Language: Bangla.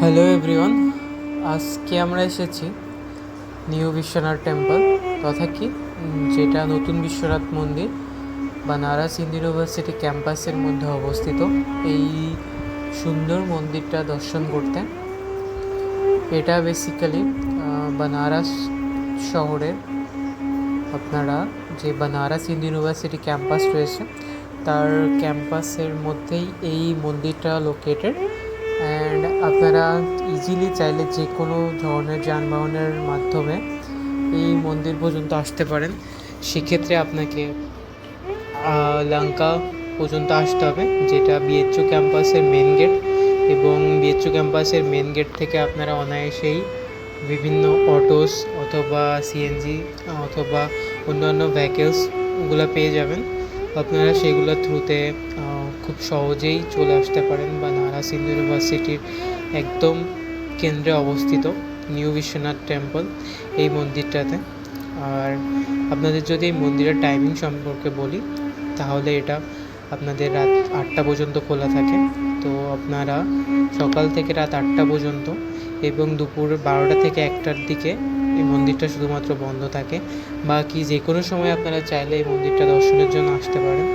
হ্যালো এভরিওয়ান আজকে আমরা এসেছি নিউ বিশ্বনাথ টেম্পল তথা কি? যেটা নতুন বিশ্বনাথ মন্দির বানারস হিন্দু ইউনিভার্সিটি ক্যাম্পাসের মধ্যে অবস্থিত। এই সুন্দর মন্দিরটা দর্শন করতে। এটা বেসিক্যালি বানারস শহরের আপনারা যে বানারস হিন্দু ইউনিভার্সিটি ক্যাম্পাস রয়েছে, তার ক্যাম্পাসের মধ্যেই এই মন্দিরটা লোকেটেড আপনারা ইজিলি চাইলে যে কোনো ধরনের যানবাহনের মাধ্যমে এই মন্দির পর্যন্ত আসতে পারেন। সেক্ষেত্রে আপনাকে লঙ্কা পর্যন্ত আসতে হবে, যেটা বিএচইউ ক্যাম্পাসের মেন গেট এবং বিএচইউ ক্যাম্পাসের মেন গেট থেকে আপনারা অনায়াসেই বিভিন্ন অটোস অথবা সিএনজি অথবা অন্যান্য ভেহিকেলসগুলো পেয়ে যাবেন। আপনারা সেগুলোর থ্রুতে খুব সহজেই চলে আসতে পারেন বানারস হিন্দু ইউনিভার্সিটির একদম কেন্দ্রে অবস্থিত নিউ বিশ্বনাথ টেম্পল এই মন্দিরটাতে। আর আপনাদের যদি এই মন্দিরের টাইমিং সম্পর্কে বলি, তাহলে এটা আপনাদের রাত আটটা পর্যন্ত খোলা থাকে। তো আপনারা সকাল থেকে রাত আটটা পর্যন্ত এবং দুপুর বারোটা থেকে একটার দিকে এই মন্দিরটা শুধুমাত্র বন্ধ থাকে। বাকি যে কোনো সময় আপনারা চাইলে এই মন্দিরটা দর্শনের জন্য আসতে পারেন।